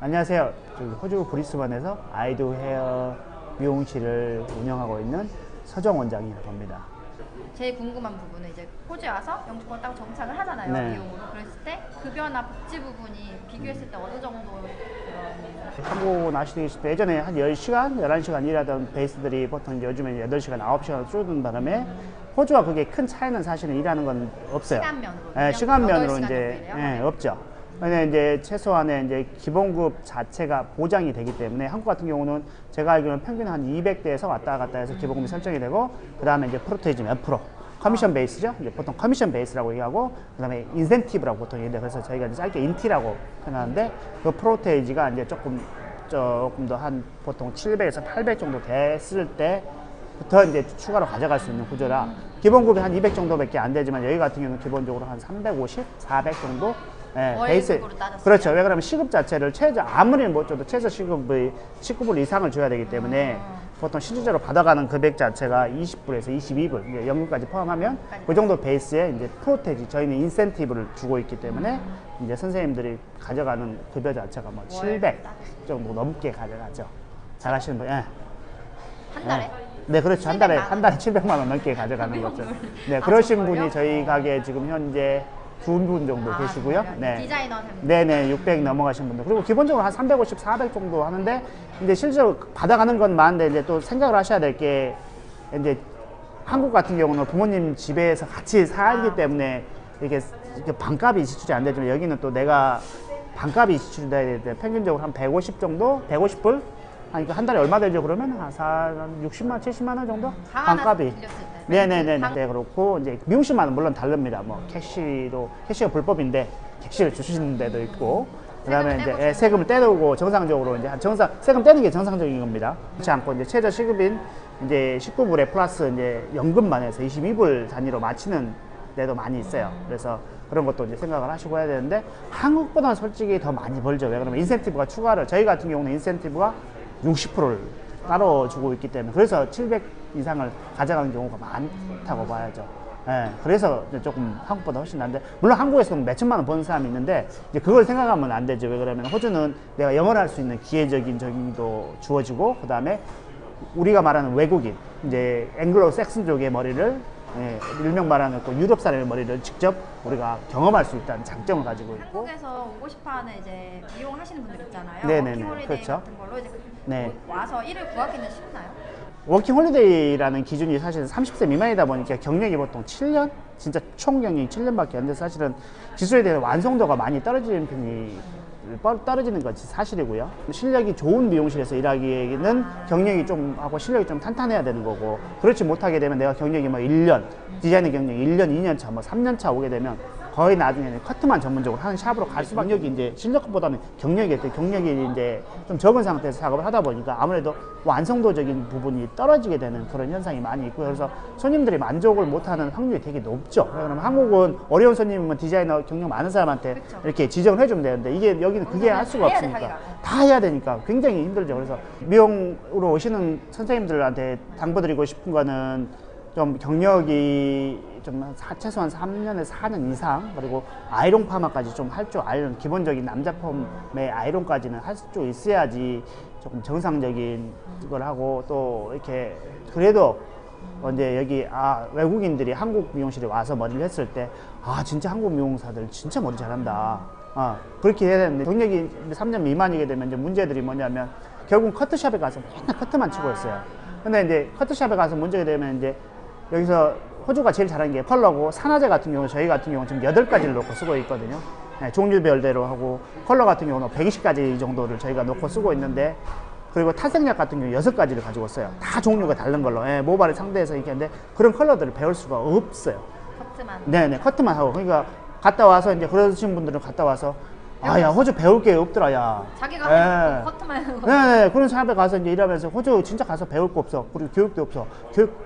안녕하세요. 저기 호주 브리스번에서 아이도 헤어 미용실을 운영하고 있는 서정 원장이라고 합니다. 제일 궁금한 부분은 이제 호주에 와서 영주권 따고 정착을 하잖아요 네. 미용으로 그랬을 때 급여나 복지 부분이 비교했을 때 어느 정도 그런 한국 나시되실 때 예전에 한 10시간, 11시간 일하던 베이스들이 보통 요즘에 8시간, 9시간 줄어든 바람에 호주와 그게 큰 차이는 사실은 일하는 건 없어요. 시간면으로 예, 시간면으로 8시간 이제? 예, 없죠. 근데 이제 최소한의 이제 기본급 자체가 보장이 되기 때문에 한국 같은 경우는 제가 알기로는 평균 한 200대에서 왔다 갔다 해서 기본급이 설정이 되고 그 다음에 이제 프로테이지 몇 프로 커미션 베이스죠. 이제 보통 커미션 베이스라고 얘기하고 그 다음에 인센티브라고 보통 얘기해요. 그래서 저희가 이제 짧게 인티라고 표현하는데 그 프로테이지가 이제 조금 조금 더 한 보통 700에서 800 정도 됐을 때부터 이제 추가로 가져갈 수 있는 구조라 기본급이 한 200 정도밖에 안 되지만 여기 같은 경우는 기본적으로 한 350, 400 정도 예, 월급으로 따졌어요? 그렇죠. 왜 그러면 시급 자체를 최저 아무리 못 줘도 최저 시급의 19불 이상을 줘야 되기 때문에 보통 실질적으로 받아가는 금액 자체가 20불에서 22불 이제 연금까지 포함하면 그 정도 베이스에 이제 프로테지 저희는 인센티브를 주고 있기 때문에 이제 선생님들이 가져가는 급여 자체가 뭐 700 정도 넘게 가져가죠. 잘하시는 분, 예. 한 달에? 네, 그렇죠. 한 달에 700만 원. 한 달에 700만 원 넘게 가져가는 거죠. 네, 아, 그러신? 분이 저희 가게에 지금 현재 두 분 정도 아, 계시고요. 네. 디자이너 분. 네네, 600 넘어가신 분들. 그리고 기본적으로 한 350, 400 정도 하는데, 이제 실제로 받아가는 건 많은데, 이제 또 생각을 하셔야 될 게, 이제 한국 같은 경우는 부모님 집에서 같이 살기 아. 때문에 이게, 이게 반값이 지출이 안 되지만, 여기는 또 내가 반값이 지출이 돼야 되는데, 평균적으로 한 150 정도? 150불? 한, 이거 한 달에 얼마 들죠? 그러면 한 4, 한 60만, 70만 원 정도? 반값이. 네네네. 방- 네, 그렇고, 이제 미용실마다 물론 다릅니다. 뭐, 캐시로, 캐시가 불법인데, 캐시를 주시는 데도 있고, 그 다음에 세금을 이제 떼고 예, 세금을 떼고 정상적으로 이제 한 정상, 세금 떼는 게 정상적인 겁니다. 그렇지 않고 이제 최저 시급인 이제 19불에 플러스 이제 연금만 해서 22불 단위로 맞추는 데도 많이 있어요. 그래서 그런 것도 이제 생각을 하시고 해야 되는데 한국보다는 솔직히 더 많이 벌죠. 왜 그러면 인센티브가 추가를, 저희 같은 경우는 인센티브가 60%를 따로 주고 있기 때문에 그래서 700 이상을 가져가는 경우가 많다고 봐야죠. 예, 그래서 조금 한국보다 훨씬 난데 물론 한국에서는 몇 천만 원 버는 사람이 있는데 이제 그걸 생각하면 안 되죠. 왜 그러면 호주는 내가 영어를 할수 있는 기회적인 적용도 주어지고 그 다음에 우리가 말하는 외국인 이제 앵글로 섹슨 쪽의 머리를 예, 일명 말하는 그 유럽 사람의 머리를 직접 우리가 경험할 수 있다는 장점을 가지고 있고 한국에서 오고 싶어하는 이제 미용하시는 분들 있잖아요. 네네네, 워킹홀리데이 그렇죠. 같은 걸로 이제 네. 와서 일을 구하기는 쉽나요? 워킹 홀리데이라는 기준이 사실 30세 미만이다 보니까 경력이 보통 7년? 진짜 총 경력이 7년밖에 안 돼서 사실은 기술에 대한 완성도가 많이 떨어지는 편이 뻘- 떨어지는 것이 사실이고요. 실력이 좋은 미용실에서 일하기에는 경력이 좀 하고 실력이 좀 탄탄해야 되는 거고 그렇지 못하게 되면 내가 경력이 뭐 1년, 디자이너 경력이 1년, 2년 차, 뭐 3년 차 오게 되면 거의 나중에는 커트만 전문적으로 하는 샵으로 갈 수밖에 경력이 이제 실력보다는 경력이 경력이 이제 좀 적은 상태에서 작업을 하다 보니까 아무래도 완성도적인 부분이 떨어지게 되는 그런 현상이 많이 있고요. 그래서 손님들이 만족을 못하는 확률이 되게 높죠. 그러면 한국은 어려운 손님이면 디자이너 경력 많은 사람한테 그쵸. 이렇게 지정을 해주면 되는데 이게 여기는 그게 할 수가 없으니까. 다 해야 되니까 굉장히 힘들죠. 그래서 미용으로 오시는 선생님들한테 당부드리고 싶은 거는 좀 경력이 좀 사- 최소한 3년에서 4년 이상 그리고 아이롱 파마까지 좀 할줄 아는 기본적인 남자 펌의 아이롱까지는 할 줄 있어야지 조금 정상적인 걸 하고 또 이렇게 그래도 어, 이제 여기 아 외국인들이 한국 미용실에 와서 머리를 했을 때 아 진짜 한국 미용사들 진짜 머리 잘한다. 아 그렇게 해야 되는데 경력이 3년 미만이게 되면 이제 문제들이 뭐냐면 결국 커트샵에 가서 맨날 커트만 치고 있어요. 근데 이제 커트샵에 가서 문제가 되면 이제 여기서 호주가 제일 잘하는 게 컬러고 산화제 같은 경우 저희 같은 경우 지금 8가지를 놓고 쓰고 있거든요. 네, 종류별대로 하고 컬러 같은 경우는 120가지 정도를 저희가 놓고 쓰고 있는데 그리고 탈색약 같은 경우 여섯 가지를 가지고 써요. 다 종류가 다른 걸로. 예, 모발을 상대해서 이렇게 하는데 그런 컬러들을 배울 수가 없어요. 커트만. 네네, 커트만 하고. 그러니까 갔다 와서 이제 그러신 분들은 갔다 와서 아, 야, 호주 배울 게 없더라, 야. 자기가 예. 커트만 하는 거. 네네, 그런 샵에 가서 이제 일하면서 호주 진짜 가서 배울 거 없어. 그리고 교육도 없어. 교육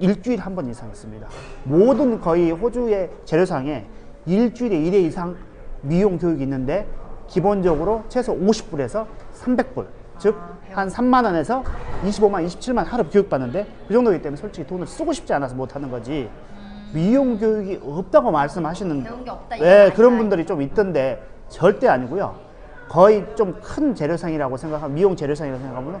일주일에 한 번 이상 있습니다. 모든 거의 호주의 재료상에 일주일에 1회 이상 미용 교육이 있는데 기본적으로 최소 50불에서 300불. 즉, 한 3만 원에서 25만, 27만 하루 교육받는데 그 정도이기 때문에 솔직히 돈을 쓰고 싶지 않아서 못 하는 거지. 미용 교육이 없다고 말씀하시는 배운 게 없다, 네, 그런. 분들이 좀 있던데 절대 아니고요. 거의 좀 큰 재료상이라고 생각하면 미용 재료상이라고 생각하면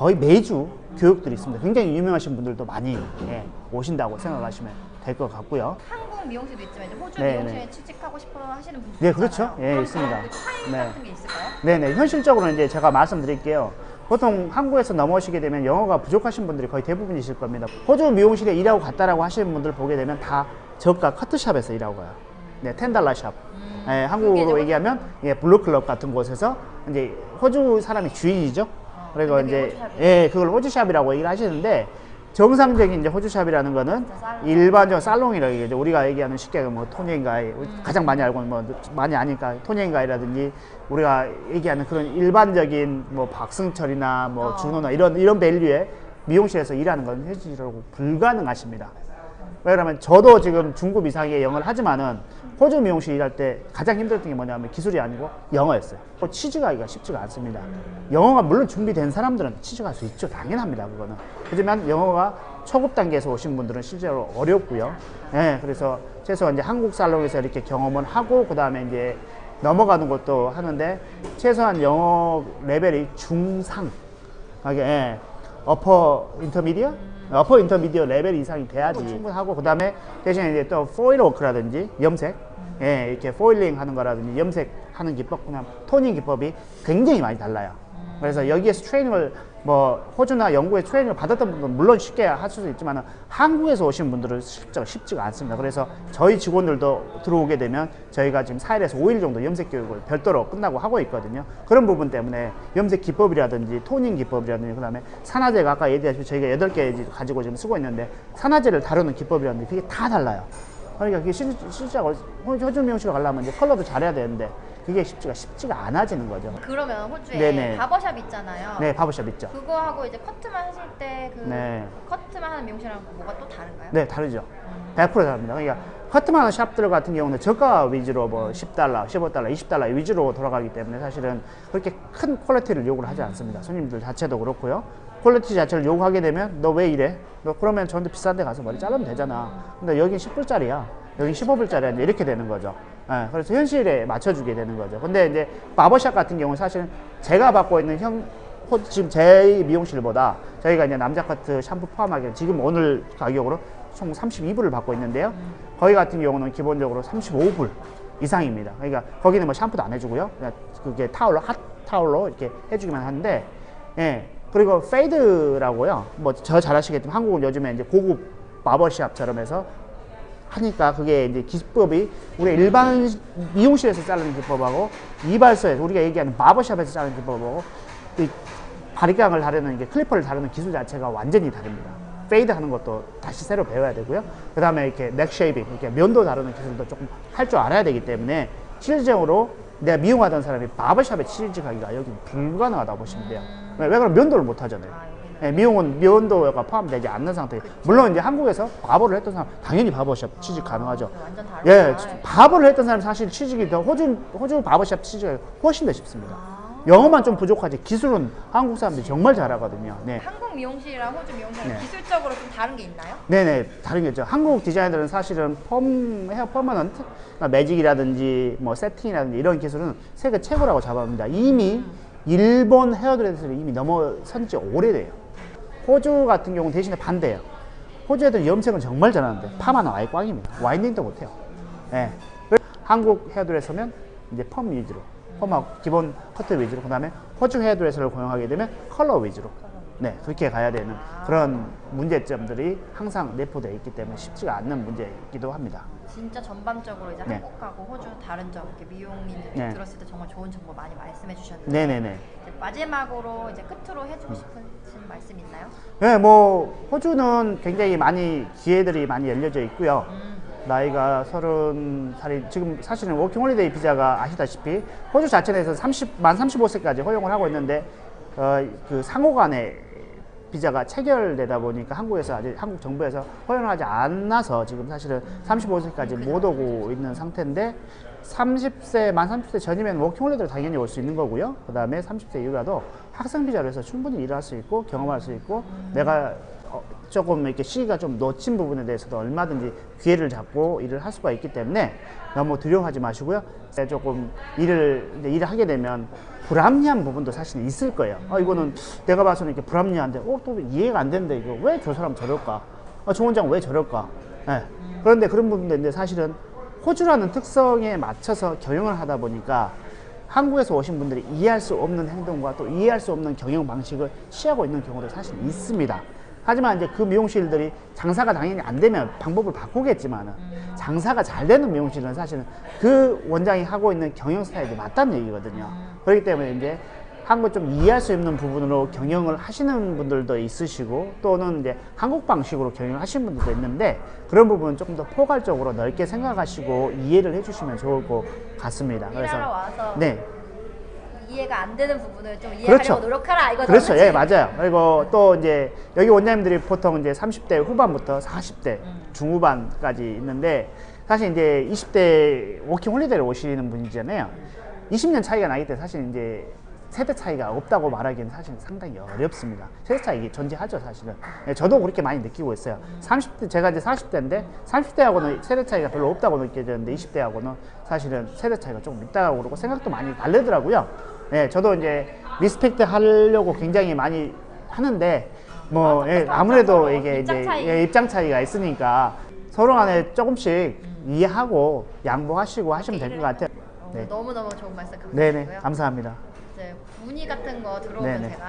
거의 매주 교육들이 있습니다. 굉장히 유명하신 분들도 많이 예, 오신다고 생각하시면 될 것 같고요. 한국 미용실도 있지만 이제 호주 네, 미용실에 네. 취직하고 싶어 하시는 분들 네, 그렇죠. 예, 있습니다. 사람들 차이 네. 같은 게 있을까요? 네 네 현실적으로 이제 제가 말씀드릴게요. 보통 한국에서 넘어오시게 되면 영어가 부족하신 분들이 거의 대부분이실 겁니다. 호주 미용실에 일하고 갔다라고 하시는 분들 보게 되면 다 저가 커트샵에서 일하고 가요. 네, 텐달러 샵. 예, 한국으로 그게 얘기하면 예, 블루클럽 같은 곳에서 이제 호주 사람이 주인이죠. 그리고 이제 호주샵이에요? 예, 그걸 호주샵이라고 얘기를 하시는데 정상적인 이제 호주샵이라는 거는 살롱. 일반적 살롱이라고 얘기하죠. 우리가 얘기하는 쉽게 뭐 토니인가이 가장 많이 알고 뭐 많이 아니까 토니인가이라든지 우리가 얘기하는 그런 일반적인 뭐 박승철이나 뭐 어. 준호나 이런 이런 밸류의 미용실에서 일하는 건 현실적으로 불가능하십니다. 왜냐하면 저도 지금 중급 이상의 영어를 하지만은 호주 미용실 일할 때 가장 힘들었던 게 뭐냐면 기술이 아니고 영어였어요. 뭐 취직하기가 쉽지가 않습니다. 영어가 물론 준비된 사람들은 취직할 수 있죠. 당연합니다. 그거는. 하지만 영어가 초급 단계에서 오신 분들은 실제로 어렵고요. 예, 그래서 최소한 이제 한국 살롱에서 이렇게 경험을 하고 그 다음에 이제 넘어가는 것도 하는데 최소한 영어 레벨이 중상. 하게 예. 어퍼 인터미디어? 어퍼 인터미디어 레벨 이상이 돼야지 충분하고 그 다음에 대신에 이제 또 포일 워크라든지 염색 예, 이렇게 포일링 하는 거라든지 염색 하는 기법 그냥 토닝 기법이 굉장히 많이 달라요. 그래서 여기에서 트레이닝을 뭐 호주나 영국에 트레이닝을 받았던 분들은 물론 쉽게 할 수도 있지만 한국에서 오신 분들은 쉽지가, 쉽지가 않습니다. 그래서 저희 직원들도 들어오게 되면 저희가 지금 4일에서 5일 정도 염색 교육을 별도로 끝나고 하고 있거든요. 그런 부분 때문에 염색 기법이라든지 토닝 기법이라든지 그다음에 산화제가 아까 얘기했듯이 저희가 8개 가지고 지금 쓰고 있는데 산화제를 다루는 기법이라든지 그게 다 달라요 그러니까 그게 실- 실제로 호주 미용실 가려면 이제 컬러도 잘해야 되는데 그게 쉽지가 쉽지가 않아지는 거죠 그러면 호주에 네네. 바버샵 있잖아요. 네 바버샵 있죠 그거하고 이제 커트만 하실 때 그 네. 커트만 하는 미용실하고 뭐가 또 다른가요? 네, 다르죠. 100% 다릅니다. 그러니까 커트만 샵들 같은 경우는 저가 위주로 뭐 10달러, 15달러, 20달러 위주로 돌아가기 때문에 사실은 그렇게 큰 퀄리티를 요구를 하지 않습니다. 손님들 자체도 그렇고요. 퀄리티 자체를 요구하게 되면 너 왜 이래? 너 그러면 저한테 비싼 데 가서 머리 자르면 되잖아. 근데 여긴 10불짜리야. 여긴 15불짜리야. 이렇게 되는 거죠. 예, 그래서 현실에 맞춰주게 되는 거죠. 근데 이제 바버샵 같은 경우는 사실은 제가 받고 있는 형, 호- 지금 제 미용실보다 저희가 이제 남자 커트 샴푸 포함하게 지금 오늘 가격으로 총 32불을 받고 있는데요. 거기 같은 경우는 기본적으로 35불 이상입니다. 그러니까 거기는 뭐 샴푸도 안 해주고요. 그냥 그게 타올로 핫 타올로 이렇게 해주기만 하는데, 예. 그리고 페이드라고요. 뭐 저잘 아시겠지만 한국은 요즘에 이제 고급 바버샵처럼 해서 하니까 그게 이제 기법이 우리 일반 미용실에서 자르는 기법하고 이발소에서 우리가 얘기하는 바버샵에서 자르는 기법하고 이 바리깡을 다루는 게 클리퍼를 다루는 기술 자체가 완전히 다릅니다. 페이드 하는 것도 다시 새로 배워야 되고요. 그 다음에 이렇게 넥 쉐이빙, 이렇게 면도 다루는 기술도 조금 할 줄 알아야 되기 때문에 실질적으로 내가 미용하던 사람이 바버샵에 취직하기가 여기 불가능하다고 보시면 돼요. 왜? 왜 그러면 면도를 못 하잖아요. 아, 예, 미용은 면도가 포함되지 않는 상태. 물론 이제 한국에서 바버를 했던 사람 당연히 바버샵 취직 가능하죠. 완전 예, 다르구나. 바버를 했던 사람 사실 취직이 더 호주 호주 바버샵 취직이 훨씬 더 쉽습니다. 아. 영어만 좀 부족하지 기술은 한국 사람들이 정말 잘하거든요. 네. 한국 미용실이랑 호주 미용실이랑 네. 기술적으로 좀 다른 게 있나요? 네네 다르겠죠. 한국 디자이너들은 사실은 펌 헤어 퍼머넌트 그러니까 매직이라든지 뭐 세팅이라든지 이런 기술은 세계 최고라고 잡아옵니다. 이미 일본 헤어드레스를 이미 넘어선 지 오래돼요. 호주 같은 경우는 대신에 반대예요. 호주 애들 염색은 정말 잘하는데 파마는 아예 꽝입니다. 와인딩도 못해요. 예. 한국 헤어드레서면 이제 펌 위주로 펌하고 기본 커트 위주로 그 다음에 호주 헤어드레서를 고용하게 되면 컬러 위주로 네 그렇게 가야 되는 그런 문제점들이 항상 내포되어 있기 때문에 쉽지가 않는 문제이기도 합니다. 진짜 전반적으로 이제 네. 한국하고 호주 다른 점 이렇게 미용인들 네. 들었을 때 정말 좋은 정보 많이 말씀해 주셨는데 네네네. 이제 마지막으로 이제 끝으로 해주고 싶으신 말씀 있나요? 네, 뭐 호주는 굉장히 많이 기회들이 많이 열려져 있고요. 나이가 서른 살이 지금 사실은 워킹홀리데이 비자가 아시다시피 호주 자체 내에서 30, 만 35세까지 허용을 하고 있는데 어, 그 상호간의 비자가 체결되다 보니까 한국에서 아직 한국 정부에서 허용을 하지 않아서 지금 사실은 35세까지 못 오고 있는 상태인데 30세 만 30세 전이면 워킹홀리데이로 당연히 올 수 있는 거고요. 그 다음에 30세 이후라도 학생 비자로 해서 충분히 일할 수 있고 경험할 수 있고 내가 어, 조금 이렇게 시기가 좀 놓친 부분에 대해서도 얼마든지 기회를 잡고 일을 할 수가 있기 때문에 너무 두려워하지 마시고요. 조금 일을 이제 일을 하게 되면 불합리한 부분도 사실 있을 거예요. 아 이거는 내가 봐서는 이렇게 불합리한데, 어 또 이해가 안 되는데 이거 왜 저 사람 저럴까? 아, 조 원장 왜 저럴까? 예. 그런데 그런 부분도 있는데 사실은 호주라는 특성에 맞춰서 경영을 하다 보니까 한국에서 오신 분들이 이해할 수 없는 행동과 또 이해할 수 없는 경영 방식을 취하고 있는 경우도 사실 있습니다. 하지만 이제 그 미용실들이 장사가 당연히 안 되면 방법을 바꾸겠지만은 장사가 잘 되는 미용실은 사실은 그 원장이 하고 있는 경영 스타일이 맞다는 얘기거든요. 그렇기 때문에 이제 한국 좀 이해할 수 있는 부분으로 경영을 하시는 분들도 있으시고 또는 이제 한국 방식으로 경영을 하시는 분들도 있는데 그런 부분은 조금 더 포괄적으로 넓게 생각하시고 이해를 해주시면 좋을 것 같습니다. 일하러 와서 네, 이해가 안 되는 부분을 좀 이해하려고 그렇죠. 노력하라 이거죠. 그렇죠. 그치? 예, 맞아요. 그리고 또 이제 여기 원장님들이 보통 이제 30대 후반부터 40대 중후반까지 있는데 사실 이제 20대 워킹 홀리데이를 오시는 분이잖아요. 20년 차이가 나기 때문에 사실 이제 세대 차이가 없다고 말하기는 사실 상당히 어렵습니다. 세대 차이 존재하죠, 사실은. 예, 저도 그렇게 많이 느끼고 있어요. 30대, 제가 이제 40대인데, 30대하고는 세대 차이가 별로 없다고 느껴졌는데, 20대하고는 사실은 세대 차이가 조금 있다고 그러고 생각도 많이 다르더라고요. 예, 저도 이제 리스펙트 하려고 굉장히 많이 하는데, 뭐, 예, 아무래도 이게 입장 이제 차이. 예, 입장 차이가 있으니까 서로 간에 조금씩 이해하고 양보하시고 하시면 될 것 같아요. 어, 네. 너무너무 좋은 말씀 네네, 감사드리고요. 감사합니다. 이제 문의 같은 거 들어오면 네네. 제가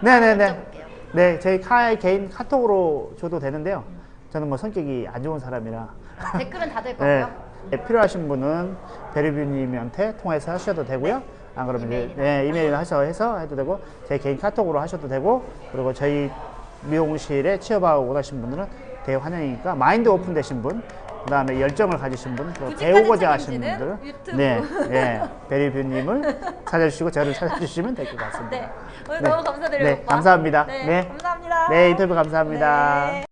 네네네. 여쭤볼게요. 네, 저희 카 개인 카톡으로 줘도 되는데요. 저는 뭐 성격이 안 좋은 사람이라. 아, 댓글은 다될 네. 거고요. 네, 필요하신 분은 베리뷰님한테 통해서 하셔도 되고요. 안 그러면 이제. 네, 이메일 하셔 해서 해도 되고 제 개인 카톡으로 하셔도 되고 그리고 저희 미용실에 취업하고 원하신 분들은 대환영이니까 마인드 오픈 되신 분 그다음에 열정을 가지신 분, 배우고자 하시는 분들, 유튜브. 네, 네, 베리뷰님을 찾아주시고 저를 찾아주시면 될 것 같습니다. 네. 오늘 네. 너무 감사드려요. 네, 오빠. 감사합니다. 네. 네. 감사합니다. 네, 인터뷰 감사합니다. 네.